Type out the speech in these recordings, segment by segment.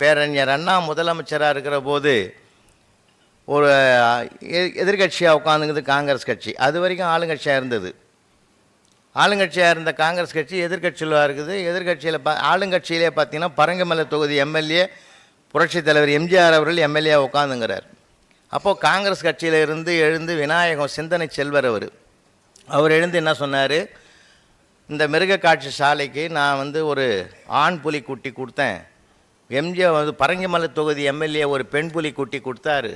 பேரறிஞர் அண்ணா முதலமைச்சராக இருக்கிற போது ஒரு எதிர்கட்சியாக உட்காந்துங்கிறது காங்கிரஸ் கட்சி. அது வரைக்கும் ஆளுங்கட்சியாக இருந்தது. ஆளுங்கட்சியாக இருந்த காங்கிரஸ் கட்சி எதிர்கட்சியில் இருக்குது. எதிர்கட்சியில் பா ஆளுங்கட்சியிலே பார்த்தீங்கன்னா பரங்கமலை தொகுதி எம்எல்ஏ புரட்சித் தலைவர் எம்ஜிஆர் அவர்கள் எம்எல்ஏ உட்காந்துங்கிறார் அப்போது காங்கிரஸ் கட்சியில் இருந்து எழுந்து விநாயகம் சிந்தனை செல்வர் அவர். அவர் எழுந்து என்ன சொன்னார்? இந்த மிருக காட்சி சாலைக்கு நான் வந்து ஒரு ஆண் புலி குட்டி கொடுத்தேன். எம்ஜிஆர் வந்து பரங்கிமலை தொகுதி எம்எல்ஏ ஒரு பெண் புலி குட்டி கொடுத்தாரு.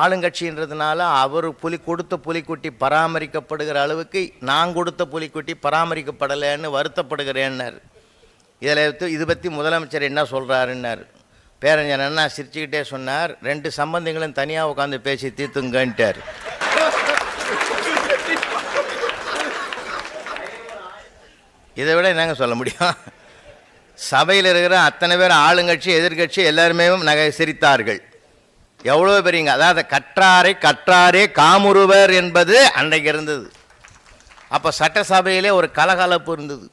ஆளுங்கட்சின்றதுனால அவர் புலி கொடுத்த புலிக்குட்டி பராமரிக்கப்படுகிற அளவுக்கு நான் கொடுத்த புலிக்குட்டி பராமரிக்கப்படலைன்னு வருத்தப்படுகிறேன்னார். இதில் இது பற்றி முதலமைச்சர் என்ன சொல்கிறாருன்னார் பேரஞ்சன் அண்ணா சிரிச்சுக்கிட்டே சொன்னார் ரெண்டு சம்பந்தங்களும் தனியாக உட்காந்து பேசி தீர்த்துங்கன்ட்டார். இதை விட என்னங்க சொல்ல முடியும்? சபையில் இருக்கிற அத்தனை பேர் ஆளுங்கட்சி எதிர்கட்சி எல்லாருமே நகை சிரித்தார்கள். எவ்வளோ பெரியங்க? அதாவது கற்றாரை கற்றாரே காமுருவர் என்பது அன்றைக்கு இருந்தது. அப்போ சட்டசபையிலே ஒரு கலகலப்பு இருந்தது.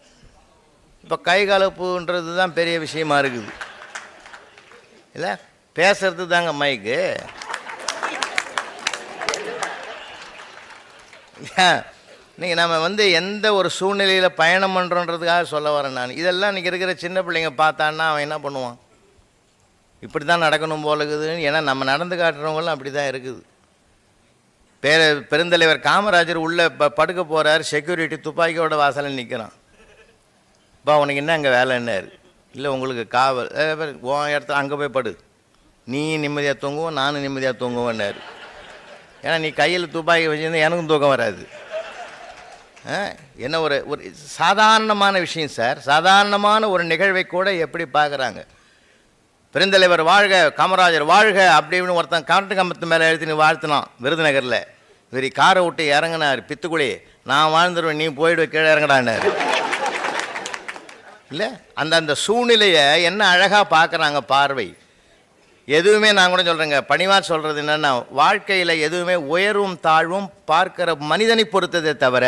இப்போ கைகலப்புன்றது தான் பெரிய விஷயமா இருக்குது. இல்லை? பேசுறது தாங்க மைக்கு. இன்றைக்கி நம்ம வந்து எந்த ஒரு சூழ்நிலையில் பயணம் பண்ணுறோன்றதுக்காக சொல்ல வரேன் நான். இதெல்லாம் இன்றைக்கி இருக்கிற சின்ன பிள்ளைங்க பார்த்தான்னா அவன் என்ன பண்ணுவான்? இப்படி தான் நடக்கணும் போல இருக்குதுன்னு. ஏன்னா நம்ம நடந்து காட்டுறவங்களும் அப்படி தான் இருக்குது. பேர பெருந்தலைவர் காமராஜர் உள்ளே ப படுக்க போகிறார் செக்யூரிட்டி துப்பாக்கியோட வாசலில் நிற்கிறான் பா உனக்கு என்ன அங்கே வேலை? வேலைன்னாரு இல்லை உங்களுக்கு காவல். உன் இடத்துல அங்கே போய் படு. நீ நிம்மதியாக தூங்குவோம் நானும் நிம்மதியாக தூங்குவேன்னாரு. ஏன்னா நீ கையில் துப்பாக்கி வச்சுருந்தா எனக்கும் தூக்கம் வராது. என்ன ஒரு ஒரு சாதாரணமான விஷயம் சார். சாதாரணமான ஒரு நிகழ்வை கூட எப்படி பார்க்குறாங்க? பெருந்தலைவர் வாழ்க காமராஜர் வாழ்க அப்படின்னு ஒருத்தன் காட்டு கம்பத்து மேலே எழுதி வாழ்த்தினான் விருதுநகரில். இவர் காரை விட்டு இறங்கினார் பித்துக்குழி நான் வாழ்ந்துருவேன் நீ போயிடு கீழே இறங்கடான்னாரு. இல்லை? அந்த அந்த சூழ்நிலையை என்ன அழகாக பார்க்குறாங்க பார்வை? எதுவுமே நான் கூட சொல்கிறேங்க பணிவாக சொல்கிறது என்னென்னா வாழ்க்கையில் எதுவுமே உயர்வும் தாழ்வும் பார்க்கிற மனிதனை பொறுத்ததே தவிர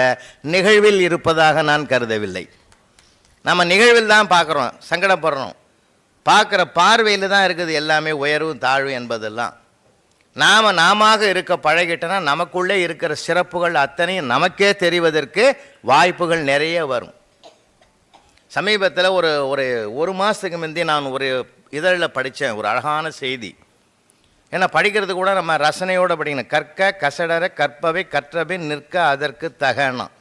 நிகழ்வில் இருப்பதாக நான் கருதவில்லை. நம்ம நிகழ்வில் தான் பார்க்குறோம் சங்கடப்படுறோம் பார்க்குற பார்வையில் தான் இருக்குது எல்லாமே உயர்வும் தாழ்வு என்பதெல்லாம். நாம் நாம இருக்க பழகிட்டோன்னா நமக்குள்ளே இருக்கிற சிறப்புகள் அத்தனையும் நமக்கே தெரிவதற்கு வாய்ப்புகள் நிறைய வரும். சமீபத்தில் ஒரு ஒரு ஒரு மாதத்துக்கு முந்தி நான் ஒரு இதழில் படித்தேன் ஒரு அழகான செய்தி. ஏன்னா படிக்கிறது கூட நம்ம ரசனையோடு படிக்கணும். கற்க கசடர கற்பவை கற்றவை நிற்க அதற்கு தகனம்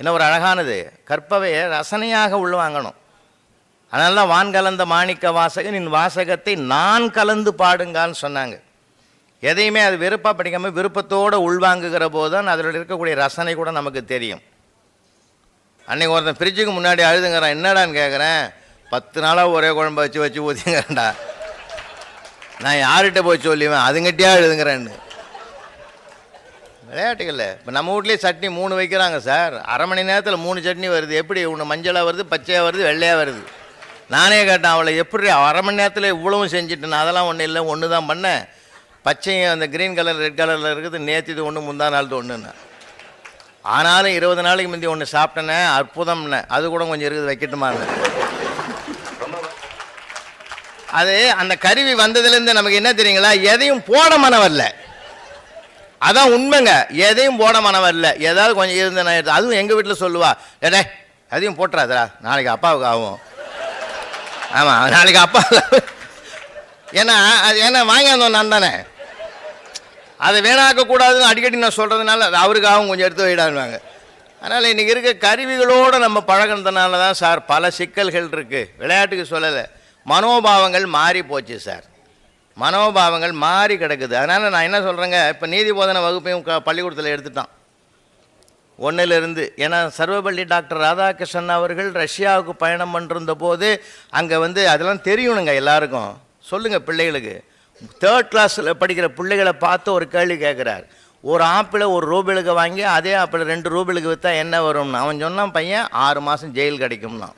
என்ன ஒரு அழகானது? கற்பவை ரசனையாக உள்வாங்கணும் அதனால தான் வான் கலந்த மாணிக்க வாசகன் என் வாசகத்தை நான் கலந்து பாடுங்கான்னு சொன்னாங்க. எதையுமே அது வெறுப்பாக படிக்காமல் விருப்பத்தோடு உள்வாங்குகிற போது தான் அதில் இருக்கக்கூடிய ரசனை கூட நமக்கு தெரியும். அன்றைக்கு ஒருத்தன் ஃப்ரிட்ஜுக்கு முன்னாடி அழுதுங்கிறான் என்னடான்னு கேட்குறேன் பத்து நாளாக ஒரே குழம்ப வச்சு வச்சு ஊற்றிங்கிறேன்டா நான் யார்கிட்ட போய் சொல்லிவேன்? அதுங்கிட்டயா எழுதுங்கிறேன்னு. விளையாட்டுகள்ல இப்போ நம்ம வீட்லேயே சட்னி மூணு வைக்கிறாங்க சார். அரை மணி நேரத்தில் மூணு சட்னி வருது. எப்படி? ஒன்று மஞ்சளாக வருது பச்சையாக வருது வெள்ளையாக வருது. நானே கேட்டேன் அவளை எப்படி அரை மணி நேரத்தில் இவ்வளவும் செஞ்சுட்டேன் அதெல்லாம் ஒன்றும் இல்லை ஒன்று தான் பண்ணேன். பச்சையும் அந்த க்ரீன் கலர் ரெட் கலரில் இருக்குது. நேற்று இது ஒன்று முந்தா நாள் ஒன்றுன்னு ஆனாலும் இருபது நாளைக்கு முந்தி ஒன்று சாப்பிட்டேனே அற்புதம்னே. அது கூட கொஞ்சம் இருக்குது வைக்கட்டுமான்னு. அது அந்த கருவி வந்ததுலேருந்து நமக்கு என்ன தெரியுங்களா? எதையும் போட மனம் வரல அதான் உண்மைங்க. எதையும் போட மனம் வரல ஏதாவது கொஞ்சம் இருந்தால் நான் எடுத்து அதுவும் எங்கள் வீட்டில் சொல்லுவா. ஏடே எதையும் போட்டுறாதடா. நாளைக்கு அப்பாவுக்கு ஆகும். ஆமாம் நாளைக்கு அப்பா. ஏன்னா அது ஏன்னா வாங்கியாந்தோம் நான் தானே. அதை வீணாக்கக்கூடாதுன்னு அடிக்கடி நான் சொல்கிறதுனால அது அவருக்காகவும் கொஞ்சம் எடுத்து வைடாடுவாங்க அதனால் இன்றைக்கி இருக்க கருவிகளோடு நம்ம பழகினதுனால தான் சார் பல சிக்கல்கள் இருக்குது விளையாட்டுக்கு சொல்லலை. மனோபாவங்கள் மாறி போச்சு சார். மனோபாவங்கள் மாறி கிடக்குது. அதனால் நான் என்ன சொல்கிறேங்க இப்போ நீதி போதனை வகுப்பையும் க பள்ளிக்கூடத்தில் எடுத்துட்டான். ஒன்றிலிருந்து ஏன்னா சர்வபள்ளி டாக்டர் ராதாகிருஷ்ணன் அவர்கள் ரஷ்யாவுக்கு பயணம் பண்ணிருந்த போது அங்கே வந்து அதெல்லாம் தெரியணுங்க எல்லாருக்கும். சொல்லுங்கள் பிள்ளைகளுக்கு. தேர்ட் கிளாஸில் படிக்கிற பிள்ளைகளை பார்த்து ஒரு கேள்வி கேட்குறார் ஒரு ஆப்பிளை ஒரு ரூபிளுக்கு வாங்கி அதே ஆப்பிள் ரெண்டு ரூபிளுக்கு விற்றா என்ன வரும்னு. அவன் சொன்னான் பையன் ஆறு மாதம் ஜெயில் கிடைக்கும்னா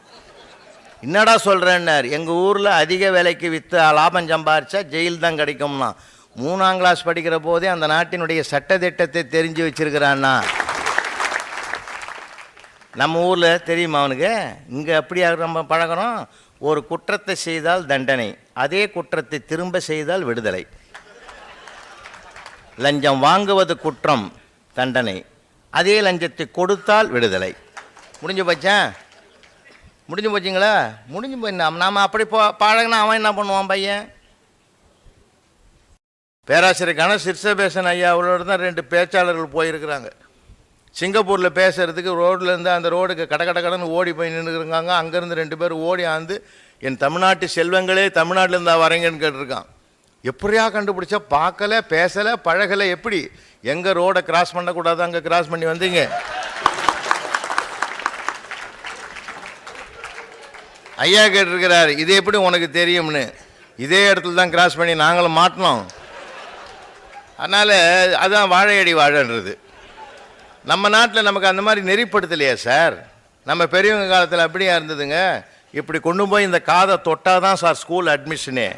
என்னடா சொல்கிறேன்னார் எங்கள் ஊரில் அதிக விலைக்கு விற்று லாபம் சம்பாரிச்சா ஜெயில் தான் கிடைக்கும்னா. மூணாம் கிளாஸ் படிக்கிற போதே அந்த நாட்டினுடைய சட்டத்திட்டத்தை தெரிஞ்சு வச்சிருக்கிறான்னா. நம்ம ஊரில் தெரியுமா அவனுக்கு? இங்கே அப்படியா நம்ம பழகிறோம்? ஒரு குற்றத்தை செய்தால் தண்டனை. அதே குற்றத்தை திரும்ப செய்தால் விடுதலை. லஞ்சம் வாங்குவது குற்றம் தண்டனை. அதே லஞ்சத்தை கொடுத்தால் விடுதலை. முடிஞ்சு போச்சா? முடிஞ்சு போச்சுங்களா? முடிஞ்சு போய் நாம் நாம் அப்படி போ பழகினா அவன் என்ன பண்ணுவான் பையன்? பேராசிரியருக்கான சிற்சபேசன் சிர்சபேசன் ஐயா அவளோட தான் ரெண்டு பேச்சாளர்கள் போயிருக்கிறாங்க. சிங்கப்பூரில் பேசுகிறதுக்கு ரோட்லேருந்து அந்த ரோடுக்கு கட கட கடன்னு ஓடி போய் நின்றுருக்காங்க அங்கேருந்து ரெண்டு பேர் ஓடி ஆந்து என் தமிழ்நாட்டு செல்வங்களே தமிழ்நாட்டிலேருந்தா வரீங்கன்னு கேட்டிருக்கான். எப்படியா கண்டுபிடிச்சா? பார்க்கலை பேசலை பழகலை எப்படி? எங்கே ரோடை கிராஸ் பண்ணக்கூடாது? அங்கே கிராஸ் பண்ணி வந்தீங்க. ஐயா கேட்டிருக்கிறார் இது எப்படி உனக்கு தெரியும்னு? இதே இடத்துல தான் கிராஸ் பண்ணி நாங்களும் மாட்டினோம். அதனால் அதுதான் வாழையடி வாழைன்றது. நம்ம நாட்டில் நமக்கு அந்த மாதிரி நெறிப்படுத்தலையா சார்? நம்ம பெரியவங்க காலத்தில் அப்படியே இருந்ததுங்க? இப்படி கொண்டு போய் இந்த காதை தொட்டால் தான் சார் ஸ்கூல் அட்மிஷனே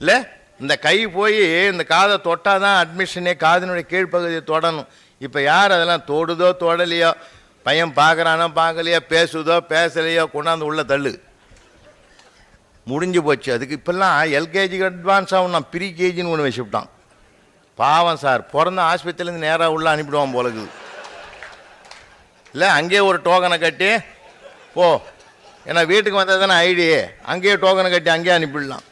இல்லை? இந்த கை போய் இந்த காதை தொட்டால் தான் அட்மிஷனே காதினுடைய கீழ்ப்பகுதியை தொடணும். இப்போ யார் அதெல்லாம் தொடுதோ தொடலையோ பையன் பார்க்குறானோ பார்க்கலையோ பேசுதோ பேசலையோ கொண்டாந்து உள்ள தள்ளு. முடிஞ்சு போச்சு. அதுக்கு இப்போல்லாம் எல்கேஜிக்கு அட்வான்ஸாக ஆகணும் ப்ரீ கேஜின்னு ஒன்று வச்சுவிட்டான் பாவம் சார். பிறந்த ஆஸ்பத்திரிலேருந்து நேராக உள்ள அனுப்பிடுவான் போலக்குது இல்லை அங்கேயே ஒரு டோக்கனை கட்டி போ. ஏன்னா வீட்டுக்கு வந்தது தானே ஐடி அங்கேயே டோக்கனை கட்டி அங்கேயே அனுப்பிடலாம்.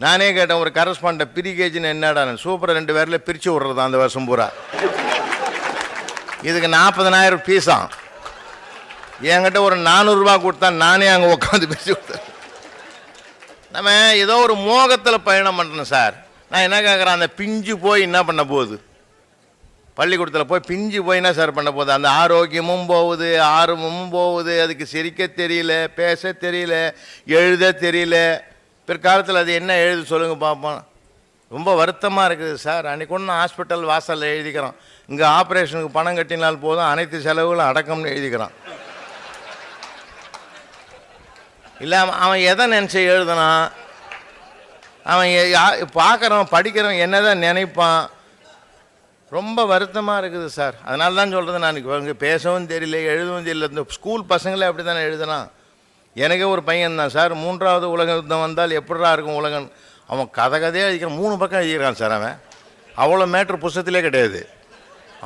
நானே கேட்டேன் ஒரு கரஸ்பாண்ட ப்ரீ கேஜின்னு என்னடா சூப்பராக ரெண்டு பேரில் பிரித்து விட்றது அந்த வருஷம் பூரா. இதுக்கு நாற்பதனாயிரம் ஃபீஸாம் என்கிட்ட ஒரு நானூறுரூவா கொடுத்தா நானே அங்கே உட்காந்து பேசி கொடுத்தேன். நம்ம ஏதோ ஒரு மோகத்தில் பயணம் பண்ணுறேன் சார். நான் என்ன கேட்குறேன் அந்த பிஞ்சு போய் என்ன பண்ண போகுது? பள்ளிக்கூடத்தில் போய் பிஞ்சு போய் என்ன சார் பண்ண போகுது? அந்த ஆரோக்கியமும் போகுது ஆர்வமும் போகுது. அதுக்கு சிரிக்க தெரியல பேச தெரியல எழுத தெரியல. பிற்காலத்தில் அது என்ன எழுது சொல்லுங்கள் பார்ப்போம் ரொம்ப வருத்தமாக இருக்குது சார். அன்றைக்கி ஒன்று ஹாஸ்பிட்டல் வாசலில் எழுதிக்கிறோம். இங்கே ஆப்ரேஷனுக்கு பணம் கட்டினால் போதும் அனைத்து செலவுகளும் அடக்கம்னு எழுதிக்கிறான் இல்லை அவன் அவன் எதை நினச்சி எழுதுனான் அவன் பார்க்குறவன் படிக்கிறவன் என்னதான் நினைப்பான்? ரொம்ப வருத்தமாக இருக்குது சார். அதனால தான் சொல்கிறது நான் இங்கே பேசவும் தெரியல எழுதவும் தெரியல. இந்த ஸ்கூல் பசங்களே அப்படி தானே எழுதுனான் எனக்கே ஒரு பையன் தான் சார். மூன்றாவது உலக யுத்தம் வந்தால் எப்படிடா இருக்கும் உலகம்? அவன் கதை கதையாக எழுதிக்கிறான். மூணு பக்கம் எழுதிக்கிறான் சார் அவன். அவ்வளோ மேட்ரு புஸ்தத்திலே கிடையாது.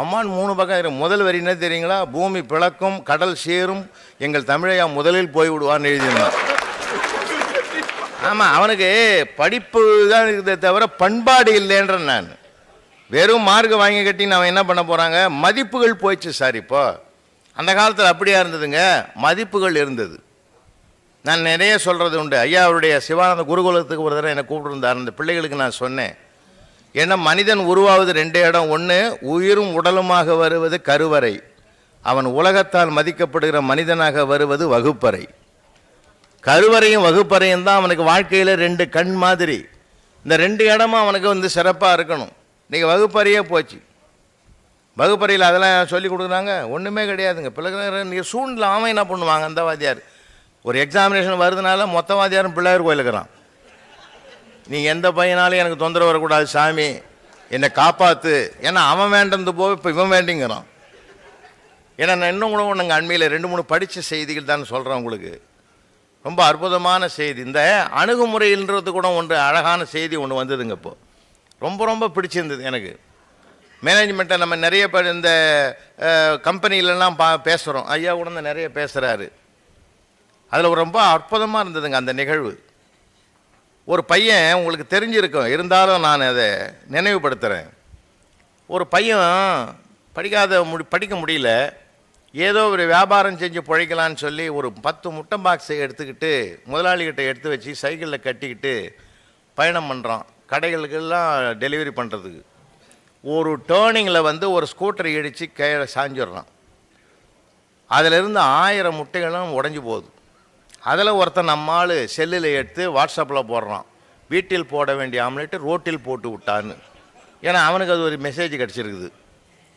அம்மான் மூணு பக்கம் முதல் வரி என்ன தெரியுங்களா? பூமி பிளக்கும் கடல் சேரும் எங்கள் தமிழையா முதலில் போய் விடுவான்னு எழுதியிருந்தான். ஆமாம் அவனுக்கு படிப்பு தான் இருக்குதே தவிர பண்பாடு இல்லைன்ற நான். வெறும் மார்க் வாங்கி கட்டின்னு அவன் என்ன பண்ண போகிறாங்க மதிப்புகள் போயிடுச்சு சார் இப்போ. அந்த காலத்தில் அப்படியா இருந்ததுங்க? மதிப்புகள் இருந்தது. நான் நிறைய சொல்கிறது உண்டு. ஐயா அவருடைய சிவானந்த குருகுலத்துக்கு ஒரு தடவை என்னை கூப்பிட்டுருந்தார். அந்த பிள்ளைகளுக்கு நான் சொன்னேன். ஏன்னா மனிதன் உருவாவது ரெண்டே இடம். ஒன்று உயிரும் உடலுமாக வருவது கருவறை. அவன் உலகத்தால் மதிக்கப்படுகிற மனிதனாக வருவது வகுப்பறை. கருவறையும் வகுப்பறையும் தான் அவனுக்கு வாழ்க்கையில் ரெண்டு கண் மாதிரி. இந்த ரெண்டு இடமும் அவனுக்கு வந்து சிறப்பாக இருக்கணும். இன்றைக்கி வகுப்பறையே போச்சு. வகுப்பறையில் அதெல்லாம் சொல்லி கொடுக்குறாங்க. ஒன்றுமே கிடையாதுங்க. பிள்ளைங்க நீங்கள் சூழ்நிலை அவன் என்ன பண்ணுவாங்க? அந்த வாத்தியார். ஒரு எக்ஸாமினேஷன் வருதுனால மொத்த வாத்தியாரும் பிள்ளையார் கோயிலுக்குறான் நீ எந்த பையனாலும் எனக்கு தொந்தரவு வரக்கூடாது சாமி. என்னை காப்பாற்று ஏன்னா அவன் வேண்டது போக இப்போ இவன் வேண்டிங்கிறான். ஏன்னா நான் இன்னும் கூட ஒன்றுங்க அண்மையில் ரெண்டு மூணு படித்த செய்திகள் தான் சொல்கிறேன் உங்களுக்கு. ரொம்ப அற்புதமான செய்தி. இந்த அணுகுமுறைன்றது கூட ஒன்று அழகான செய்தி ஒன்று வந்ததுங்க இப்போது ரொம்ப ரொம்ப பிடிச்சிருந்தது எனக்கு. மேனேஜ்மெண்ட்டை நம்ம நிறைய பேர் இந்த கம்பெனிலலாம் பா பேசுகிறோம் ஐயா கூட இந்த நிறைய பேசுகிறாரு அதில் ரொம்ப அற்புதமாக இருந்ததுங்க அந்த நிகழ்வு. ஒரு பையன் உங்களுக்கு தெரிஞ்சிருக்கும். இருந்தாலும் நான் அதை நினைவுபடுத்துகிறேன் ஒரு பையன் படிக்காத முடி படிக்க முடியல. ஏதோ ஒரு வியாபாரம் செஞ்சு பிழைக்கலான்னு சொல்லி ஒரு பத்து முட்டை பாக்ஸை எடுத்துக்கிட்டு முதலாளிகிட்ட எடுத்து வச்சு சைக்கிளில் கட்டிக்கிட்டு பயணம் பண்ணுறான் கடைகளுக்கெல்லாம் டெலிவரி பண்ணுறதுக்கு ஒரு டேர்னிங்கில் வந்து ஒரு ஸ்கூட்டர் இடித்து கீழே சாஞ்சிடுறான் அதிலிருந்து ஆயிரம் முட்டைகளும் உடஞ்சி போகுது. அதில் ஒருத்தன் நம்மால் செல்லில் எடுத்து வாட்ஸ்அப்பில் போடுறான். வீட்டில் போட வேண்டிய ஆம்லெட்டு ரோட்டில் போட்டு விட்டான்னு. ஏன்னா அவனுக்கு அது ஒரு மெசேஜ் கிடச்சிருக்குது.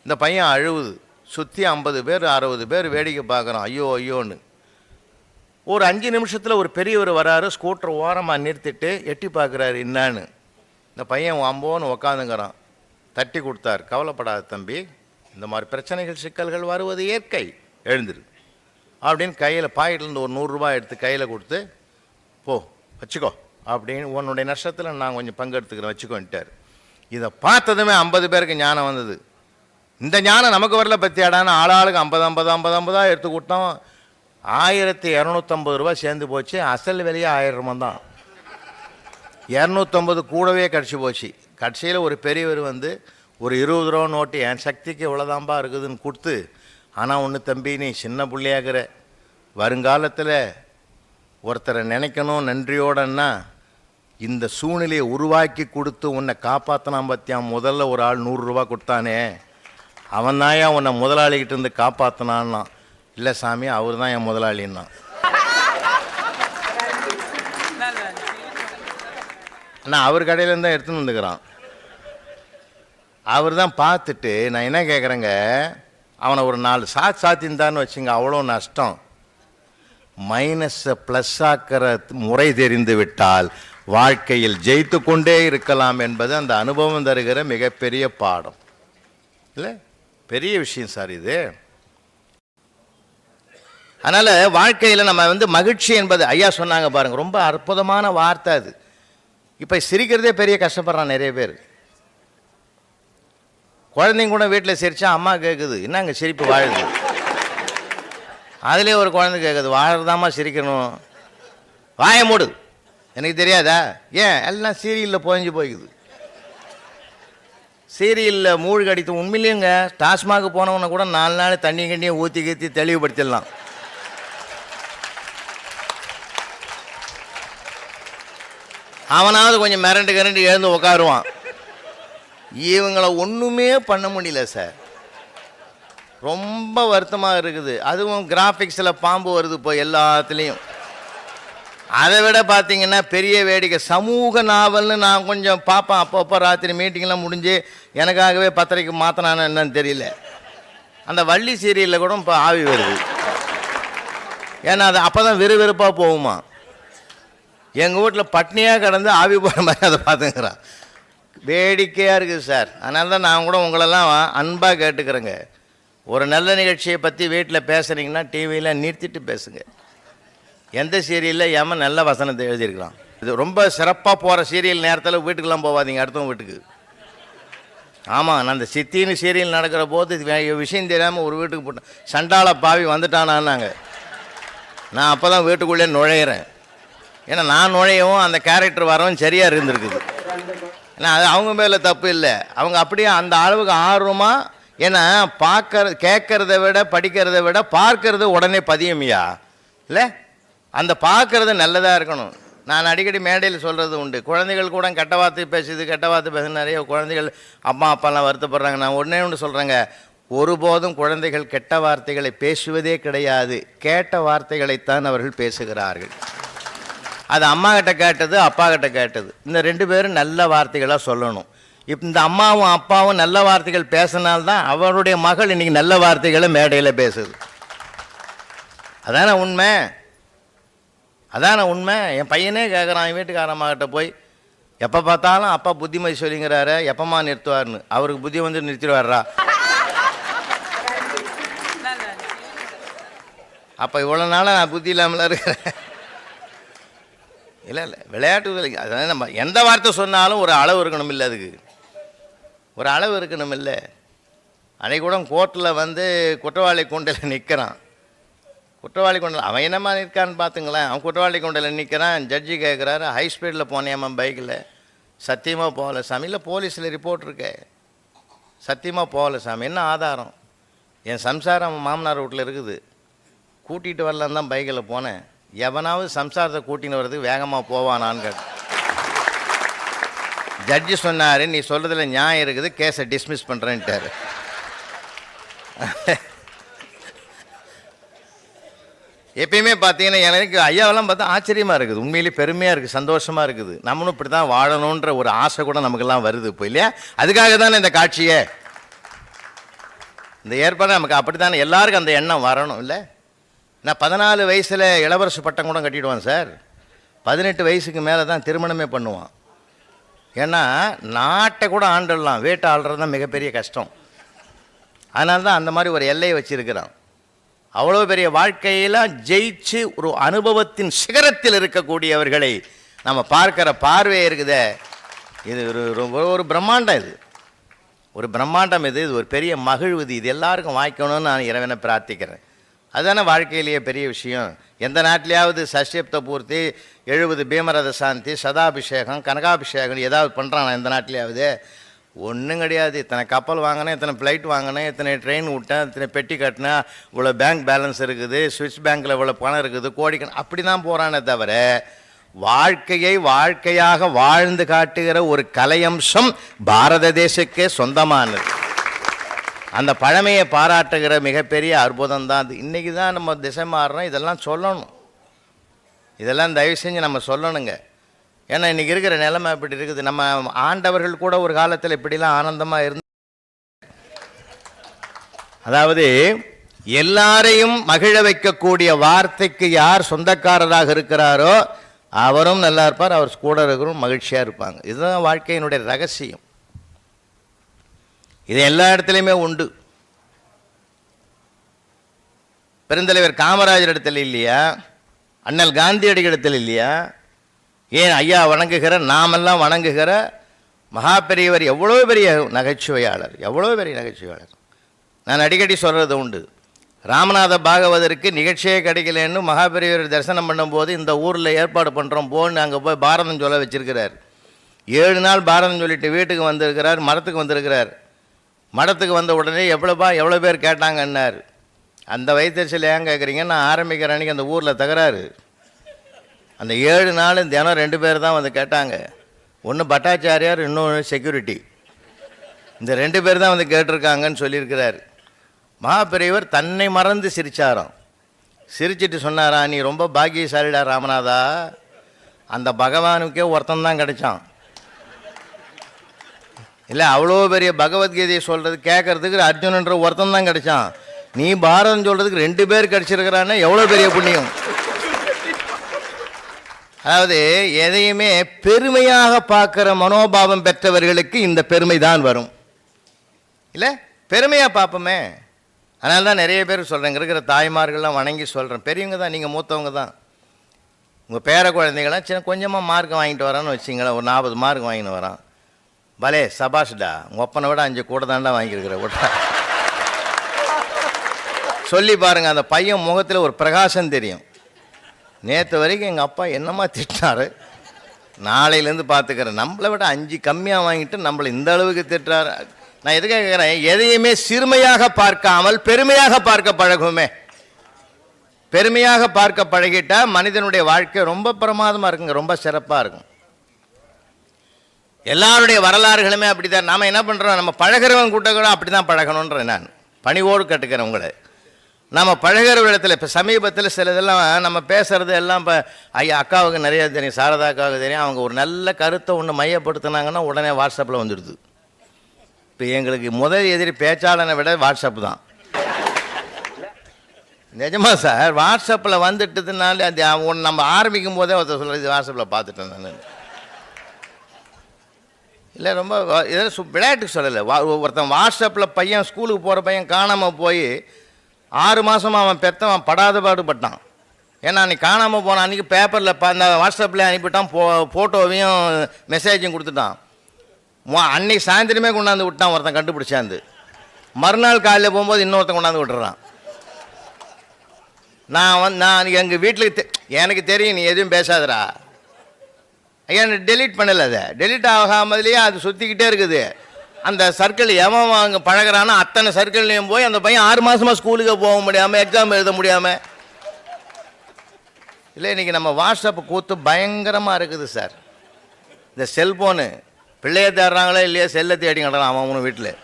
இந்த பையன் அழுவுது. சுற்றி ஐம்பது பேர் அறுபது பேர் வேடிக்கை பார்க்குறான் ஐயோ ஐயோன்னு. ஒரு அஞ்சு நிமிஷத்தில் ஒரு பெரியவர் வராரு ஸ்கூட்டர் ஓரமாக நிறுத்திட்டு எட்டி பார்க்குறாரு என்னான்னு? இந்த பையன் அம்போன்னு உக்காந்துங்கிறான். தட்டி கொடுத்தார். கவலைப்படாத தம்பி இந்த மாதிரி பிரச்சனைகள் சிக்கல்கள் வருவது இயற்கை. எழுந்துரு. அப்படின்னு கையில் பாக்கெட்லேருந்து ஒரு நூறுரூவா எடுத்து கையில் கொடுத்து போ வச்சுக்கோ. அப்படின்னு உன்னுடைய நஷ்டத்தில் நான் கொஞ்சம் பங்கெடுத்துக்கிறேன் வச்சுக்கோன்ட்டார். இதை பார்த்ததுமே ஐம்பது பேருக்கு ஞானம் வந்தது. இந்த ஞானம் நமக்கு வரல பற்றியாடான்னு ஆளாளுக்கு ஐம்பது ஐம்பது ஐம்பது ஐம்பதாக எடுத்து கொடுத்தோம். ஆயிரத்தி இரநூத்தம்பது ரூபா சேர்ந்து போச்சு. அசல் விலையே ஆயிரம் தான். இரநூத்தம்பது கூடவே கிடச்சி போச்சு. கடைசியில் ஒரு பெரியவர் வந்து ஒரு இருபது ரூபா நோட்டு என் சக்திக்கு இவ்வளோதான்பா இருக்குதுன்னு கொடுத்து ஆனால் ஒன்று தம்பி நீ சின்ன பிள்ளையாகிற. வருங்காலத்தில் ஒருத்தரை நினைக்கணும் நன்றியோடன்னா இந்த சூழ்நிலையை உருவாக்கி கொடுத்து உன்னை காப்பாற்றினான் பத்தியான் முதல்ல ஒரு ஆள் நூறுரூவா கொடுத்தானே. அவன் தாயா உன்னை முதலாளிகிட்ட இருந்து காப்பாற்றினான்னா இல்லை சாமி அவர் தான் என் முதலாளின்னா. நான் அவர் கடையிலேருந்து தான் எடுத்துன்னு வந்துக்கிறான். அவர் தான் பார்த்துட்டு நான் என்ன கேட்குறேங்க அவனை ஒரு நாலு சாத் சாத்தின்தான்னு வச்சுங்க அவ்வளோ நஷ்டம். மைனஸை ப்ளஸ் ஆக்கிற முறை தெரிந்து விட்டால் வாழ்க்கையில் ஜெயித்து கொண்டே இருக்கலாம் என்பது அந்த அனுபவம் தருகிற மிகப்பெரிய பாடம். இல்லை? பெரிய விஷயம் சார் இது. அதனால் வாழ்க்கையில் நம்ம வந்து மகிழ்ச்சி என்பது ஐயா சொன்னாங்க பாருங்க ரொம்ப அற்புதமான வார்த்தை அது. இப்போ சிரிக்கிறதே பெரிய கஷ்டப்படுறான் நிறைய பேர். குழந்தைங்க கூட வீட்டில் சிரித்தா அம்மா கேட்குது என்னங்க சிரிப்பு வாழுது? அதுலேயே ஒரு குழந்தை கேட்குது வாழறதாம்மா சிரிக்கணும். வாயை மூடு. எனக்கு தெரியாதா? ஏன்? எல்லாம் சீரியலில் புதஞ்சு போய்க்குது. சீரியலில் மூழ்கடித்து உண்மையிலேங்க டாஸ்மாக் போனவனை கூட நாலு நாள் தண்ணி கண்ணியை ஊற்றி கீத்தி தெளிவுபடுத்திடலாம். அவனாவது கொஞ்சம் மிரண்டு கரண்டு எழுந்து உட்காருவான் இவங்கள ஒன்றுமே பண்ண முடியல சார். ரொம்ப வருத்தமாக இருக்குது. அதுவும் கிராஃபிக்ஸில் பாம்பு வருது இப்போ எல்லாத்துலேயும். அதை விட பார்த்தீங்கன்னா பெரிய வேடிக்கை. சமூக நாவல்னு நான் கொஞ்சம் பார்ப்பேன். அப்பப்போ ராத்திரி மீட்டிங்லாம் முடிஞ்சு எனக்காகவே பத்திரிக்கை மாற்றினானு என்னன்னு தெரியல. அந்த வள்ளி சீரியலில் கூட இப்போ ஆவி வருது. ஏன்னா அது அப்போ தான் விறுவிறுப்பாக போகுமா? எங்கள் வீட்டில் பட்னியாக கிடந்து ஆவி போகிற மாதிரி அதை பார்த்துங்கிறான் வேடிக்கையாக இருக்குது சார். அதனால தான் நான் கூட உங்களெல்லாம் அன்பாக கேட்டுக்கிறேங்க. ஒரு நல்ல நிகழ்ச்சியை பற்றி வீட்டில் பேசுகிறீங்கன்னா டிவியில் நிறுத்திட்டு பேசுங்க. எந்த சீரியலில் ஏமா நல்ல வசனத்தை எழுதியிருக்கலாம். இது ரொம்ப சிறப்பாக போகிற சீரியல் நேரத்தில் வீட்டுக்கெல்லாம் போகாதீங்க அடுத்தவங்க வீட்டுக்கு. ஆமாம் நான் அந்த சித்தின்னு சீரியல் நடக்கிற போது விஷயம் தெரியாமல் ஒரு வீட்டுக்கு போட்டேன். சண்டால பாவி வந்துட்டானான்னாங்க. நான் அப்போ தான் வீட்டுக்குள்ளே நுழையிறேன். ஏன்னா நான் நுழையவும் அந்த கேரக்டர் வரவும் சரியாக இருந்திருக்குது. ஏன்னா அது அவங்க மேலே தப்பு இல்லை. அவங்க அப்படியே அந்த அளவுக்கு ஆர்வமாக ஏன்னா பார்க்கற கேட்கறத விட படிக்கிறத விட பார்க்கறது உடனே பதியுமையா? இல்லை? அந்த பார்க்கறது நல்லதாக இருக்கணும். நான் அடிக்கடி மேடையில் சொல்கிறது உண்டு. குழந்தைகள் கூட கெட்ட வார்த்தை பேசுது கெட்ட வார்த்தை பேசுது நிறைய குழந்தைகள் அம்மா அப்பாலாம் வருத்தப்படுறாங்க. நான் ஒன்றே ஒன்று சொல்கிறேங்க ஒருபோதும் குழந்தைகள் கெட்ட வார்த்தைகளை பேசுவதே கிடையாது. கேட்ட வார்த்தைகளைத்தான் அவர்கள் பேசுகிறார்கள். அது அம்மா கிட்ட கேட்டது அப்பா கிட்ட கேட்டது. இந்த ரெண்டு பேரும் நல்ல வார்த்தைகளாக சொல்லணும். இப்போ இந்த அம்மாவும் அப்பாவும் நல்ல வார்த்தைகள் பேசினால்தான் அவருடைய மகள் இன்றைக்கி நல்ல வார்த்தைகளை மேடையில் பேசுது. அதானே உண்மை? அதானே உண்மை. என் பையனே கேட்குறான் என் வீட்டுக்காரம்மாக்கிட்ட போய் எப்போ பார்த்தாலும் அப்பா புத்திமதி சொல்லிங்கிறாரு எப்பமா நிறுத்துவார்னு. அவருக்கு புத்தி வந்து நிறுத்திடுவாரா அப்போ இவ்வளோ நாளாக நான் புத்தி இல்லாமல இருக்கிறேன். இல்லை இல்லை விளையாட்டு வேலைக்கு அதாவது நம்ம எந்த வார்த்தை சொன்னாலும் ஒரு அளவு இருக்கணும் இல்லை அதுக்கு. ஒரு அளவு இருக்கணும் இல்லை. அன்றைக்கூட கோர்ட்டில் வந்து குற்றவாளி கூண்டில் நிற்கிறான் குற்றவாளி கூண்டில். அவன் என்னமா நிற்கான்னு பார்த்துங்களேன். அவன் குற்றவாளி கூண்டில் நிற்கிறான் ஜட்ஜி கேட்குறாரு ஹை ஸ்பீடில் போனேம்மா பைக்கில். சத்தியமாக போகல சாமி. இல்லை போலீஸில் ரிப்போர்ட் இருக்கே. சத்தியமாக போகல சாமி. என்ன ஆதாரம்? என் சம்சாரம் மாமனார் வீட்டில் இருக்குது. கூட்டிகிட்டு வரலான்னு தான் பைக்கில் போனேன். எவனாவது சம்சாரத்தை கூட்டின்னு வர்றதுக்கு வேகமாக போவானான்னு கேட்டேன். ஜட்ஜி சொன்னார் நீ சொல்கிறதுல நியாயம் இருக்குது. கேஸை டிஸ்மிஸ் பண்ணுறேன்ட்டார் எப்பயுமே பார்த்தீங்கன்னா எனக்கு ஐயாவெல்லாம் பார்த்தா ஆச்சரியமாக இருக்குது. உண்மையிலேயே பெருமையாக இருக்குது சந்தோஷமாக இருக்குது. நம்மளும் இப்படி தான் வாழணுன்ற ஒரு ஆசை கூட நமக்கெல்லாம் வருது இப்போ இல்லையா? அதுக்காக தானே இந்த காட்சியே. இந்த ஏற்பாடு நமக்கு அப்படி தானே எல்லாருக்கும் அந்த எண்ணம் வரணும் இல்லை? நான் பதினாலு வயசில் இளவரசு பட்டம் கூட கட்டிடுவான் சார். பதினெட்டு வயசுக்கு மேலே தான் திருமணமே பண்ணுவான். ஏன்னா நாட்டை கூட ஆண்டுடலாம். வேட்டை ஆள்றது தான் மிகப்பெரிய கஷ்டம். அதனால தான் அந்த மாதிரி ஒரு எல்லையை வச்சுருக்கிறான். அவ்வளோ பெரிய வாழ்க்கையெல்லாம் ஜெயிச்சு ஒரு அனுபவத்தின் சிகரத்தில் இருக்கக்கூடியவர்களை நம்ம பார்க்குற பார்வை இருக்குதே. இது ஒரு ரொம்ப ஒரு பிரம்மாண்டம் இது. ஒரு பிரம்மாண்டம் இது இது ஒரு பெரிய மகிழ்வுது இது. எல்லாருக்கும் வாய்க்கணும்னு நான் இறைவனை பிரார்த்திக்கிறேன். அதுதானே வாழ்க்கையிலேயே பெரிய விஷயம். எந்த நாட்டிலேயாவது சஷ்யப்த பூர்த்தி எழுபது பீமரத சாந்தி சதாபிஷேகம் கனகாபிஷேகம் ஏதாவது பண்ணுறான் எந்த நாட்டிலேயாவது? ஒன்றும் கிடையாது. இத்தனை கப்பல் வாங்கினேன் இத்தனை ஃப்ளைட் வாங்கினேன் இத்தனை ட்ரெயின் விட்டேன் இத்தனை பெட்டி கட்டினேன் இவ்வளோ பேங்க் பேலன்ஸ் இருக்குது சுவிஸ் பேங்க்கில் இவ்வளோ பணம் இருக்குது கோடிக்கணும் அப்படி தான் போகிறானே தவிர வாழ்க்கையை வாழ்க்கையாக வாழ்ந்து காட்டுகிற ஒரு கலையம்சம் பாரத தேசக்கே சொந்தமானது. அந்த பழமையை பாராட்டுகிற மிகப்பெரிய அற்புதம் தான் அது. இன்றைக்கி தான் நம்ம திசை மாறுறோம் இதெல்லாம் சொல்லணும். இதெல்லாம் தயவு செஞ்சு நம்ம சொல்லணுங்க. ஏன்னா இன்றைக்கி இருக்கிற நிலைமை இப்படி இருக்குது. நம்ம ஆண்டவர்கள் கூட ஒரு காலத்தில் இப்படிலாம் ஆனந்தமாக இருந்து அதாவது எல்லாரையும் மகிழ வைக்கக்கூடிய வார்த்தைக்கு யார் சொந்தக்காரராக இருக்கிறாரோ அவரும் நல்லா இருப்பார் அவர் கூட இருக்கிறவரும் மகிழ்ச்சியாக இருப்பாங்க. இதுதான் வாழ்க்கையினுடைய ரகசியம். இது எல்லா இடத்துலையுமே உண்டு. பெருந்தலைவர் காமராஜர் இடத்துல இல்லையா? அண்ணல் காந்தியடி இடத்துல இல்லையா? ஏன் ஐயா வணங்குகிற நாமெல்லாம் வணங்குகிற மகா பெரியவர் எவ்வளோ பெரிய நகைச்சுவையாளர் எவ்வளோ பெரிய நகைச்சுவையாளர். நான் அடிக்கடி சொல்கிறது உண்டு. ராமநாத பாகவதற்கு நிகழ்ச்சியே கிடைக்கலன்னு மகாபெரியவர் தரிசனம் பண்ணும்போது இந்த ஊரில் ஏற்பாடு பண்ணுறோம் போன்னு அங்கே போய் பாரதம் சொல்ல வச்சிருக்கிறார். ஏழு நாள் பாரதம் சொல்லிட்டு வீட்டுக்கு வந்திருக்கிறார் மரத்துக்கு வந்திருக்கிறார். மடத்துக்கு வந்த உடனே எவ்வளோப்பா எவ்வளோ பேர் கேட்டாங்கன்னார். அந்த வயிற்றுச்சல் ஏன் கேட்குறீங்க நான் ஆரம்பிக்கிற அன்றைக்கி அந்த ஊரில் தகராறு. அந்த ஏழு நாள் தினம் ரெண்டு பேர் தான் வந்து கேட்டாங்க. ஒன்று பட்டாச்சாரியார் இன்னொன்று செக்யூரிட்டி இந்த ரெண்டு பேர் தான் வந்து கேட்டிருக்காங்கன்னு சொல்லியிருக்கிறார். மகாபெரியவர் தன்னை மறந்து சிரிச்சாராம். சிரிச்சிட்டு சொன்னாரா நீ ரொம்ப பாக்கியசாலிடா ராமநாதா. அந்த பகவானுக்கே ஒருத்தன் தான் கிடைச்சான். இல்லை அவ்வளோ பெரிய பகவத்கீதையை சொல்கிறது கேட்கறதுக்கு அர்ஜுனன்ற ஒருத்தன் தான் கிடைச்சான். நீ பாரதம் சொல்கிறதுக்கு ரெண்டு பேர் கிடச்சிருக்கிறான்னா எவ்வளோ பெரிய புண்ணியம்? அதாவது எதையுமே பெருமையாக பார்க்குற மனோபாவம் பெற்றவர்களுக்கு இந்த பெருமை தான் வரும். இல்லை? பெருமையாக பார்ப்போமே. அதனால தான் நிறைய பேர் சொல்கிறேன் இருக்கிற தாய்மார்கள்லாம் வணங்கி சொல்கிறேன் பெரியவங்க தான் நீங்கள் மூத்தவங்க தான். உங்கள் பேர குழந்தைங்களாம் சின்ன கொஞ்சமாக மார்க் வாங்கிட்டு வரான்னு வச்சிங்களேன் ஒரு நாற்பது மார்க் வாங்கிட்டு வரான். பலே சபாஷ்டா உங்கள் ஒப்பனை விட அஞ்சு கூட தாண்டா வாங்கியிருக்கிற. கூட சொல்லி பாருங்கள் அந்த பையன் முகத்தில் ஒரு பிரகாசம் தெரியும். நேற்று வரைக்கும் எங்கள் அப்பா என்னம்மா திட்டினார்? நாளையிலேருந்து பார்த்துக்கிறேன் நம்மளை விட அஞ்சு கம்மியாக வாங்கிட்டு நம்மளை இந்த அளவுக்கு திட்டுறாரு. நான் எதுக்காக கேட்குறேன் எதையுமே சிறுமையாக பார்க்காமல் பெருமையாக பார்க்க பழகுமே. பெருமையாக பார்க்க பழகிட்டால் மனிதனுடைய வாழ்க்கை ரொம்ப பிரமாதமாக இருக்குங்க ரொம்ப சிறப்பாக இருக்கும். எல்லாருடைய வரலாறுகளுமே அப்படிதான் நாம் என்ன பண்ணுறோம் நம்ம பழகிறவங்க கூட்ட கூட அப்படி தான் பழகணுன்றேன் நான் பணிவோடு கட்டுக்கிறேன் உங்களை. நம்ம பழகிறவர்களிடத்தில் இப்போ சமீபத்தில் சிலதெல்லாம் நம்ம பேசுகிறது எல்லாம் இப்போ ஐயா அக்காவுக்கு நிறைய தெரியும் சாரதா அக்காவுக்கு தெரியும். அவங்க ஒரு நல்ல கருத்தை ஒன்று மையப்படுத்தினாங்கன்னா உடனே வாட்ஸ்அப்பில் வந்துடுது. இப்போ எங்களுக்கு முதல் எதிரி பேச்சாளனை விட வாட்ஸ்அப் தான். நிஜமா சார் வாட்ஸ்அப்பில் வந்துட்டதுனால அது ஒன்று நம்ம ஆரம்பிக்கும் போதே ஒருத்தர் சொல்கிறது இது வாட்ஸ்அப்பில் பார்த்துட்டேன் நான். இல்லை ரொம்ப இதெல்லாம் விளையாட்டுக்கு சொல்லலை. வா ஒருத்தன் வாட்ஸ்அப்பில் பையன் ஸ்கூலுக்கு போகிற பையன் காணாமல் போய் ஆறு மாதம் அவன் பெத்தவன் படாத பாடுபட்டான். ஏன்னா அன்றைக்கி காணாமல் போன அன்றைக்கி பேப்பரில் ப அந்த வாட்ஸ்அப்பில் அனுப்பிட்டான் போ ஃபோட்டோவையும் மெசேஜும் கொடுத்துட்டான். அன்னைக்கு சாயந்தரமே கொண்டாந்து விட்டான் ஒருத்தன் கண்டுபிடிச்சாந்து. மறுநாள் காலையில் போகும்போது இன்னொருத்தன் கொண்டாந்து விட்டுறான். நான் வந்து நான் எங்கள் வீட்டில் தெ எனக்கு தெரியும் நீ எதுவும் பேசாதரா ஐயா டெலீட் பண்ணலை அதை. டெலீட் ஆகாமலேயே அது சுற்றிக்கிட்டே இருக்குது. அந்த சர்க்கிள் எவன் அங்கே பழகிறானோ அத்தனை சர்க்கிள்லையும் போய் அந்த பையன் ஆறு மாதமாக ஸ்கூலுக்கு போக முடியாமல் எக்ஸாம் எழுத முடியாமல் இல்லை இன்றைக்கி நம்ம வாட்ஸ்அப் கூத்து பயங்கரமாக இருக்குது சார் இந்த செல்ஃபோனு பிள்ளைய தேடுறாங்களோ இல்லையா செல்லை தேடி கிடறான் அவன் அவனும் வீட்டில்.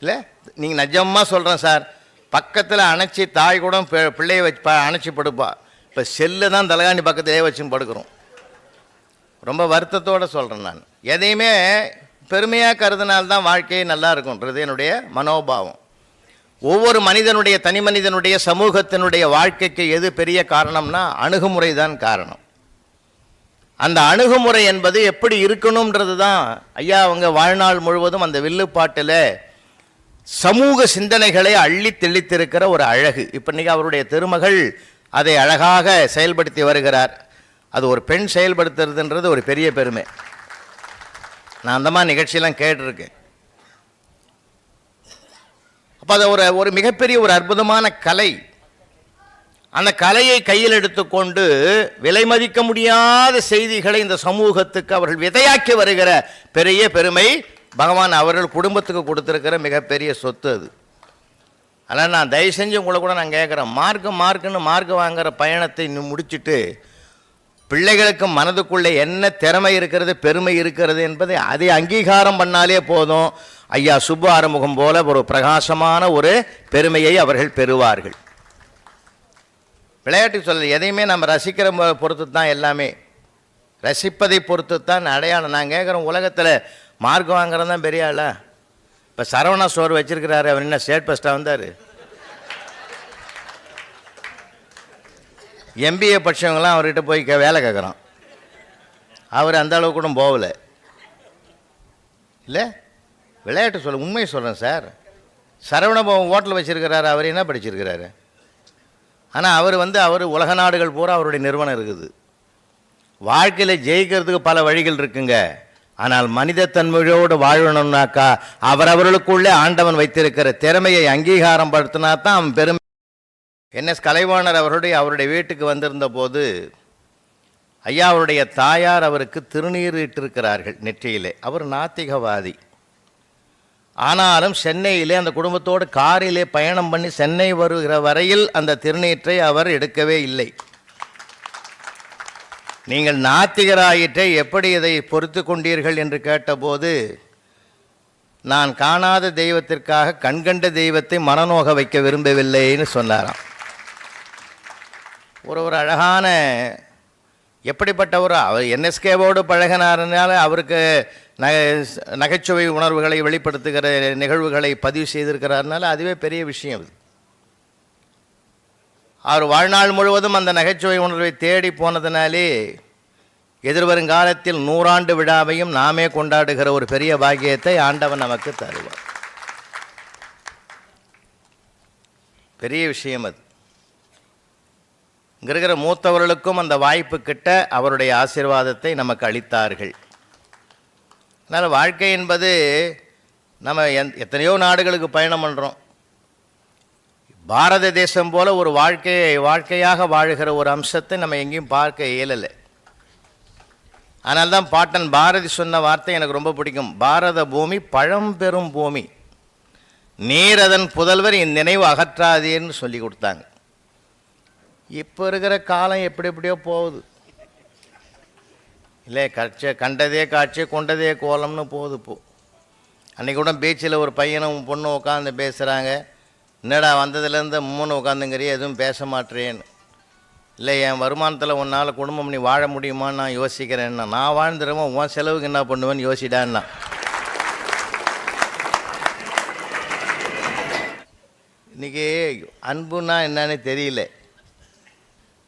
இல்லை நீங்கள் நிஜமாக சொல்கிறேன் சார் பக்கத்தில் அணைச்சி தாய் கூட பி- பிள்ளைய வச்சு அணைச்சி படுப்பா. இப்போ செல்லு தான் தலைகாணி பக்கத்திலே வச்சு படுக்கிறோம். ரொம்ப வருத்தத்தோடு சொல்கிறேன் நான். எதையுமே பெருமையாக கருதினால்தான் வாழ்க்கையே நல்லா இருக்கும்ன்றது என்னுடைய மனோபாவம். ஒவ்வொரு மனிதனுடைய தனி மனிதனுடைய சமூகத்தினுடைய வாழ்க்கைக்கு எது பெரிய காரணம்னா அணுகுமுறை தான் காரணம். அந்த அணுகுமுறை என்பது எப்படி இருக்கணுன்றது தான் ஐயா அவங்க வாழ்நாள் முழுவதும் அந்த வில்லுப்பாட்டில் சமூக சிந்தனைகளை அள்ளி தெளித்திருக்கிற ஒரு அழகு. இப்போ இன்னைக்கு அவருடைய திருமகள் அதை அழகாக செயல்படுத்தி வருகிறார். அது ஒரு பெண் செயல்படுத்துறதுன்றது ஒரு பெரிய பெருமை. நான் அந்த மாதிரி நிகழ்ச்சியெல்லாம் கேட்டிருக்கேன். அப்போ அது ஒரு ஒரு மிகப்பெரிய ஒரு அற்புதமான கலை. அந்த கலையை கையில் எடுத்துக்கொண்டு விலை மதிக்க முடியாத செய்திகளை இந்த சமூகத்துக்கு அவர்கள் விதையாக்கி வருகிற பெரிய பெருமை பகவான் அவர்கள் குடும்பத்துக்கு கொடுத்துருக்கிற மிகப்பெரிய சொத்து அது. அதனால் நான் தயவு செஞ்சு உங்களை கூட நான் கேட்குறேன். மார்க்கு மார்க்குன்னு மார்க் வாங்குற பயணத்தை இன்னும் முடிச்சிட்டு பிள்ளைகளுக்கு மனதுக்குள்ளே என்ன திறமை இருக்கிறது பெருமை இருக்கிறது என்பதை அதை அங்கீகாரம் பண்ணாலே போதும். ஐயா சுப்பு ஆறுமுகம் போல ஒரு பிரகாசமான ஒரு பெருமையை அவர்கள் பெறுவார்கள். விளையாட்டு சொல்ல எதையுமே நம்ம ரசிக்கிற பொறுத்து தான் எல்லாமே. ரசிப்பதை பொறுத்து தான் அடையாளம். நான் கேட்குறோம் உலகத்தில் மார்க் வாங்குறது தான் பெரிய ஆளா? இப்போ சரவணா ஸ்டோர் வச்சுருக்கிறாரு அவர் என்ன ஸ்டேட் பஸ்ட்டாக வந்தார். எம்பிஏ படிச்சவங்களாம் அவர்கிட்ட போய் வேலை கேட்குறான் அவர் அந்த அளவுக்கு கூட போகலை. இல்லை? விளையாட்டு சொல்ல உண்மையை சொல்கிறேன் சார். சரவணபவன் ஹோட்டல் வச்சுருக்கிறாரு அவர் என்ன படிச்சிருக்கிறாரு? ஆனால் அவர் வந்து அவர் உலக நாடுகள் பூரா அவருடைய நிறுவனம் இருக்குது. வாழ்க்கையில் ஜெயிக்கிறதுக்கு பல வழிகள் இருக்குங்க. ஆனால் மனிதத்தன்மையோடு வாழணும்னாக்கா அவரவர்களுக்குள்ளே ஆண்டவன் வைத்திருக்கிற திறமையை அங்கீகாரம் படுத்தினா தான் அவன் பெருமை என்எஸ் கலைவாணர் அவருடைய அவருடைய வீட்டுக்கு வந்திருந்த போது ஐயா அவருடைய தாயார் அவருக்கு திருநீர் இட்டிருக்கிறார்கள் நெற்றியிலே. அவர் நாத்திகவாதி. ஆனாலும் சென்னையிலே அந்த குடும்பத்தோடு காரிலே பயணம் பண்ணி சென்னை வருகிற வரையில் அந்த திருநீற்றை அவர் எடுக்கவே இல்லை. நீங்கள் நாத்திகராயிற்றை எப்படி இதை பொறுத்து கொண்டீர்கள் என்று கேட்டபோது நான் காணாத தெய்வத்திற்காக கண்கண்ட தெய்வத்தை மனநோக வைக்க விரும்பவில்லைன்னு சொன்னாராம். ஒரு ஒரு அழகான எப்படிப்பட்ட ஒரு அவர் என்எஸ்கேவோடு பழகினார்னால அவருக்கு நகை நகைச்சுவை உணர்வுகளை வெளிப்படுத்துகிற நிகழ்வுகளை பதிவு செய்திருக்கிறாருனால அதுவே பெரிய விஷயம் அது அவர் வாழ்நாள் முழுவதும் அந்த நகைச்சுவை உணர்வை தேடி போனதுனாலே எதிர்வருங்காலத்தில் நூறாண்டு விழாவையும் நாமே கொண்டாடுகிற ஒரு பெரிய பாக்கியத்தை ஆண்டவன் நமக்கு தருவார். பெரிய விஷயம் அது. இங்க இருக்கிற மூத்தவர்களுக்கும் அந்த வாய்ப்பு கிட்ட அவருடைய ஆசீர்வாதத்தை நமக்கு அளித்தார்கள். அதனால் வாழ்க்கை என்பது நம்ம எந் எத்தனையோ நாடுகளுக்கு பயணம் பண்ணுறோம் பாரத தேசம் போல ஒரு வாழ்க்கையை வாழ்க்கையாக வாழுகிற ஒரு அம்சத்தை நம்ம எங்கேயும் பார்க்க இயலலை. அதனால்தான் பாட்டன் பாரதி சொன்ன வார்த்தை எனக்கு ரொம்ப பிடிக்கும். பாரத பூமி பழம்பெரும் பூமி. நீர் அதன் புதல்வர் இந்நினைவு நினைவு அகற்றாதேன்னு சொல்லி கொடுத்தாங்க. இப்போ இருக்கிற காலம் எப்படி எப்படியோ போகுது. இல்லை கட்சி கண்டதே காட்சி கொண்டதே கோலம்னு போகுது இப்போ. அன்றைக்கி கூட பீச்சில் ஒரு பையனும் பொண்ணும் உட்காந்து பேசுகிறாங்க என்னடா வந்ததுலேருந்து மூணு உட்காந்துங்கிறிய எதுவும் பேச மாட்டேறேன்னு. இல்லை என் வருமானத்தில் உன்னால் குடும்பம் நீ வாழ முடியுமான்னு நான் யோசிக்கிறேன்னா நான் வாழ்ந்துருவேன் உன் செலவுக்கு என்ன பண்ணுவேன்னு யோசிடான்னா. இன்றைக்கி அன்புன்னா என்னன்னு தெரியல.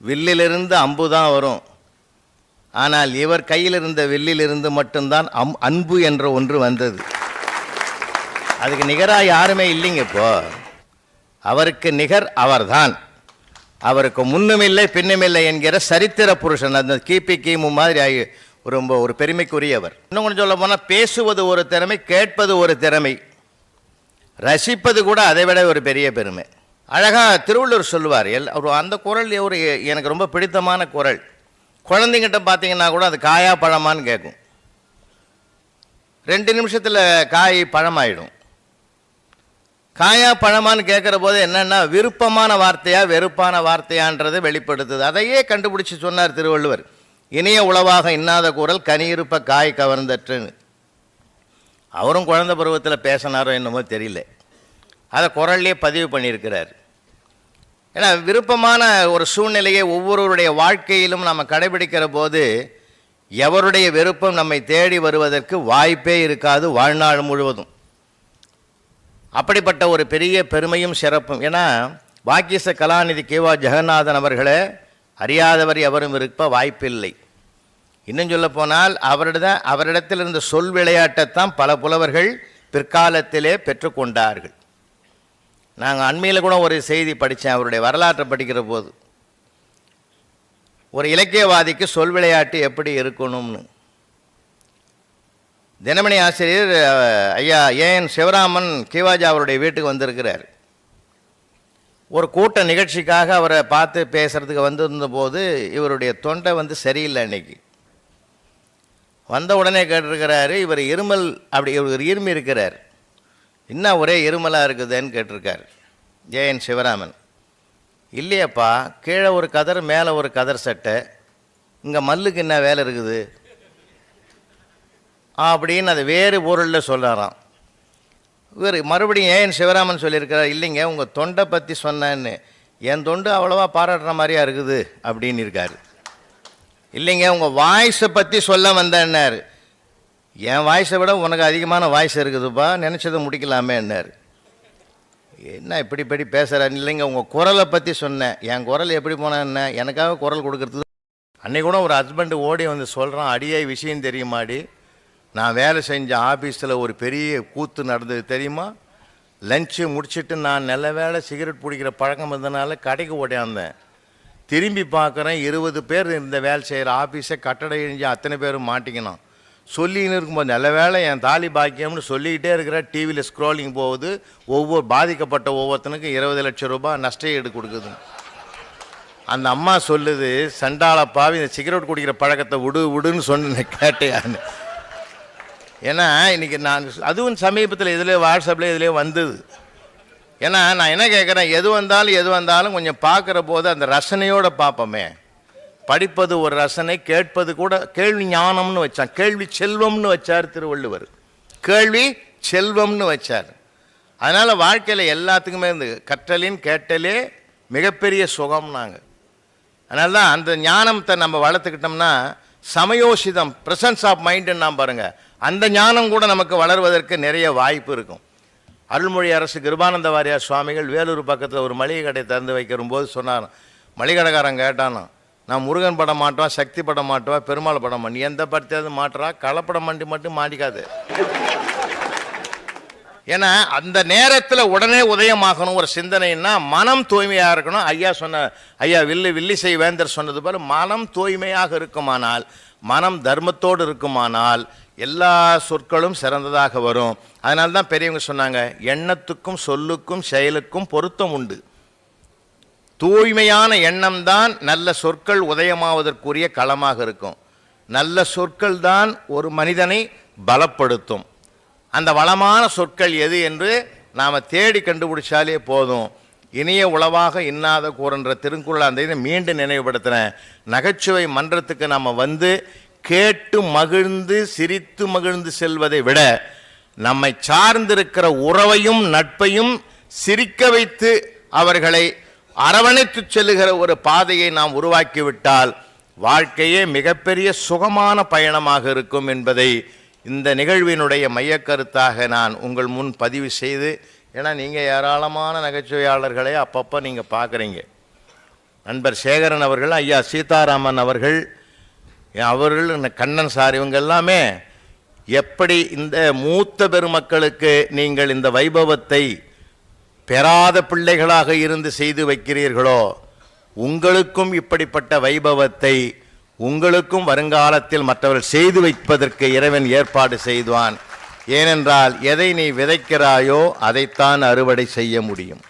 வில்லிலிருந்து அம்பு தான் வரும். ஆனால் இவர் கையில் இருந்த வில்லிலிருந்து மட்டும்தான் அம் அன்பு என்ற ஒன்று வந்தது. அதுக்கு நிகராக யாருமே இல்லைங்க இப்போ. அவருக்கு நிகர் அவர்தான். அவருக்கு முன்னுமில்லை பின்னுமில்லை என்கிற சரித்திர புருஷன். அந்த கிபி கிமு மாதிரி ஆகி ரொம்ப ஒரு பெருமைக்குரியவர். இன்னும் கொஞ்சம் சொல்ல போனால் பேசுவது ஒரு திறமை கேட்பது ஒரு திறமை. ரசிப்பது கூட அதை விட ஒரு பெரிய பெருமை. அழகாக திருவள்ளுவர் சொல்லுவார் எல் அவர் அந்த குரல் ஒரு எனக்கு ரொம்ப பிடித்தமான குரல். குழந்தைங்கிட்ட பார்த்தீங்கன்னா கூட அது காயா பழமான்னு கேட்கும் ரெண்டு நிமிஷத்தில் காய் பழமாயிடும். காயா பழமான்னு கேட்குற போது என்னென்னா விருப்பமான வார்த்தையா வெறுப்பான வார்த்தையான்றதை வெளிப்படுத்துது. அதையே கண்டுபிடிச்சி சொன்னார் திருவள்ளுவர். இனிய உளவாக இன்னாத குரல் கனியிருப்ப காய் கவர்ந்தற்றுன்னு. அவரும் குழந்தை பருவத்தில் பேசினாரோ என்னமோ தெரியல. அதை குரல்லே பதிவு பண்ணியிருக்கிறார். ஏன்னா விருப்பமான ஒரு சூழ்நிலையை ஒவ்வொருவருடைய வாழ்க்கையிலும் நம்ம கடைபிடிக்கிற போது எவருடைய விருப்பம் நம்மை தேடி வருவதற்கு வாய்ப்பே இருக்காது வாழ்நாள் முழுவதும். அப்படிப்பட்ட ஒரு பெரிய பெருமையும் சிறப்பும். ஏன்னா வாக்கிச கலாநிதி கேவா ஜெகநாதன் அவர்களை அறியாதவர் எவரும் இருப்ப வாய்ப்பில்லை. இன்னும் சொல்ல போனால் அவரிட அவரிடத்தில் இருந்த சொல் விளையாட்டைத்தான் பல புலவர்கள் பிற்காலத்திலே பெற்றுக்கொண்டார்கள். நாங்கள் அண்மையில் கூட ஒரு செய்தி படித்தேன் அவருடைய வரலாற்றை படிக்கிற போது. ஒரு இலக்கியவாதிக்கு சொல் விளையாட்டு எப்படி இருக்கணும்னு. தினமணி ஆசிரியர் ஐயா ஏஎன் சிவராமன் கிவாஜா அவருடைய வீட்டுக்கு வந்திருக்கிறார். ஒரு கூட்ட நிகழ்ச்சிக்காக அவரை பார்த்து பேசுகிறதுக்கு வந்திருந்த போது இவருடைய தொண்டை வந்து சரியில்லை அன்னைக்கு. வந்த உடனே கேட்டிருக்கிறாரு இவர் இருமல் அப்படி இவர் இருமி இருக்கிறார். என்ன ஒரே இருமலாக இருக்குதுன்னு கேட்டிருக்கார். ஜெயன் சிவராமன். இல்லையப்பா கீழே ஒரு கதர் மேலே ஒரு கதர் சட்டை. இங்கே மல்லுக்கு என்ன வேலை இருக்குது? அப்படின்னு அதை வேறு பொருளில் சொல்கிறாராம் இவர் மறுபடியும் ஏன் சிவராமன் சொல்லியிருக்கிறார் இல்லைங்க உங்கள் தொண்டை பற்றி சொன்னேன்னு. என் தொண்டு அவ்வளோவா பாராட்டுற மாதிரியா இருக்குது? அப்படின்னு இருக்கார். இல்லைங்க உங்கள் வாய்ஸை பற்றி சொல்ல வந்தேன்னாரு. என் வாய்ஸை விட உனக்கு அதிகமான வாய்ஸ் இருக்குதுப்பா. நினச்சதை முடிக்கலாமேன்னாரு. என்ன இப்படி இப்படி பேசுகிறாரு இல்லைங்க உங்கள் குரலை பற்றி சொன்னேன். என் குரல் எப்படி போனால் என்ன? எனக்காக குரல் கொடுக்கறது அன்னைக்கு கூட ஒரு ஹஸ்பண்டு ஓடி வந்து சொல்கிறான் அடியே விஷயம் தெரியுமாடி? நான் வேலை செஞ்ச ஆஃபீஸில் ஒரு பெரிய கூத்து நடந்தது தெரியுமா? லஞ்சு முடிச்சுட்டு நான் நல்ல வேலை சிகரெட் பிடிக்கிற பழக்கம் இருந்தனால கடைக்கு ஓடியாந்தேன் திரும்பி பார்க்குறேன் இருபது பேர் இந்த வேலை செய்கிற ஆஃபீஸை கட்டடம் இழிஞ்சு அத்தனை பேரும் மாட்டிக்கணும் சொல்லின்னு இருக்கும்போது நல்ல வேலை என் தாலி பாக்கியம்னு சொல்லிக்கிட்டே இருக்கிற டிவியில் ஸ்க்ரோலிங் போகுது ஒவ்வொரு பாதிக்கப்பட்ட ஒவ்வொருத்தனுக்கும் இருபது லட்சம் ரூபாய் நஷ்ட ஈடு கொடுக்குது. அந்த அம்மா சொல்லுது சண்டாளப்பாவி இந்த சிகரெட் குடிக்கிற பழக்கத்தை விடு விடுன்னு சொன்ன கேட்டேன் ஏன்னா இன்றைக்கி நான் அதுவும் சமீபத்தில் இதில் வாட்ஸ்அப்பில் இதிலே வந்தது. ஏன்னா நான் என்ன கேட்குறேன் எது வந்தாலும் எது வந்தாலும் கொஞ்சம் பார்க்குற போது அந்த ரசனையோடு பார்ப்போமே. படிப்பது ஒரு ரசனை கேட்பது கூட கேள்வி ஞானம்னு வச்சான். கேள்வி செல்வம்னு வச்சார் திருவள்ளுவர். கேள்வி செல்வம்னு வச்சார். அதனால் வாழ்க்கையில் எல்லாத்துக்குமே இருந்து கற்றலின் கேட்டலே மிகப்பெரிய சுகம் நாங்கள் அதனால தான் அந்த ஞானத்தை நம்ம வளர்த்துக்கிட்டோம்னா சமயோசிதம் ப்ரெசன்ஸ் ஆஃப் மைண்டுன்னு நாம் பாருங்கள் அந்த ஞானம் கூட நமக்கு வளர்வதற்கு நிறைய வாய்ப்பு இருக்கும். அருள்மொழி அரசு கிருபானந்த வாரியார் சுவாமிகள் வேலூர் பக்கத்தில் ஒரு மளிகை கடை திறந்து வைக்கிற போது சொன்னார் மளிகடைக்காரன் கேட்டானோ நான் முருகன் படம் மாட்டுவான் சக்தி படம் மாட்டுவான் பெருமாள் படம் பண்ணி எந்த படத்தையாவது மாட்டுறா? கலப்படம் மண்டி மட்டும் மாட்டிக்காது. ஏன்னா அந்த நேரத்தில் உடனே உதயமாகணும் ஒரு சிந்தனைன்னா மனம் தூய்மையாக இருக்கணும். ஐயா சொன்ன ஐயா வில்லு வில்லிசை வேந்தர் சொன்னது போல மனம் தூய்மையாக இருக்குமானால் மனம் தர்மத்தோடு இருக்குமானால் எல்லா சொற்களும் சிறந்ததாக வரும். அதனால தான் பெரியவங்க சொன்னாங்க எண்ணத்துக்கும் சொல்லுக்கும் செயலுக்கும் பொருத்தம் உண்டு. தூய்மையான எண்ணம் தான் நல்ல சொற்கள் உதயமாவதற்குரிய களமாக இருக்கும். நல்ல சொற்கள் தான் ஒரு மனிதனை பலப்படுத்தும். அந்த வளமான சொற்கள் எது என்று நாம் தேடி கண்டுபிடிச்சாலே போதும். இனிய உளவாக இன்னாத கூறன்ற திருக்குறள் அந்த இதை மீண்டும் நினைவுபடுத்துகிறேன் நகைச்சுவை மன்றத்துக்கு நாம் வந்து கேட்டு மகிழ்ந்து சிரித்து மகிழ்ந்து செல்வதை விட நம்மை சார்ந்திருக்கிற உறவையும் நட்பையும் சிரிக்க வைத்து அவர்களை அரவணைத்து செல்லுகிற ஒரு பாதையை நாம் உருவாக்கிவிட்டால் வாழ்க்கையே மிகப்பெரிய சுகமான பயணமாக இருக்கும் என்பதை இந்த நிகழ்வினுடைய மையக்கருத்தாக நான் உங்கள் முன் பதிவு செய்து ஏன்னா நீங்கள் ஏராளமான நகைச்சுவையாளர்களை அப்பப்போ நீங்கள் பார்க்குறீங்க. நண்பர் சேகரன் அவர்கள் ஐயா சீதாராமன் அவர்கள் அவர்கள் கண்ணன் சார் இவங்க எல்லாமே எப்படி இந்த மூத்த பெருமக்களுக்கு நீங்கள் இந்த வைபவத்தை பெறாத பிள்ளைகளாக இருந்து செய்து வைக்கிறீர்களோ உங்களுக்கும் இப்படிப்பட்ட வைபவத்தை உங்களுக்கும் வருங்காலத்தில் மற்றவர்கள் செய்து வைப்பதற்கு இறைவன் ஏற்பாடு செய்வான் ஏனென்றால் எதை நீ விதைக்கிறாயோ அதைத்தான் அறுவடை செய்ய முடியும்.